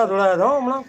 ખૂબ જોડાયા હતા હમણાં.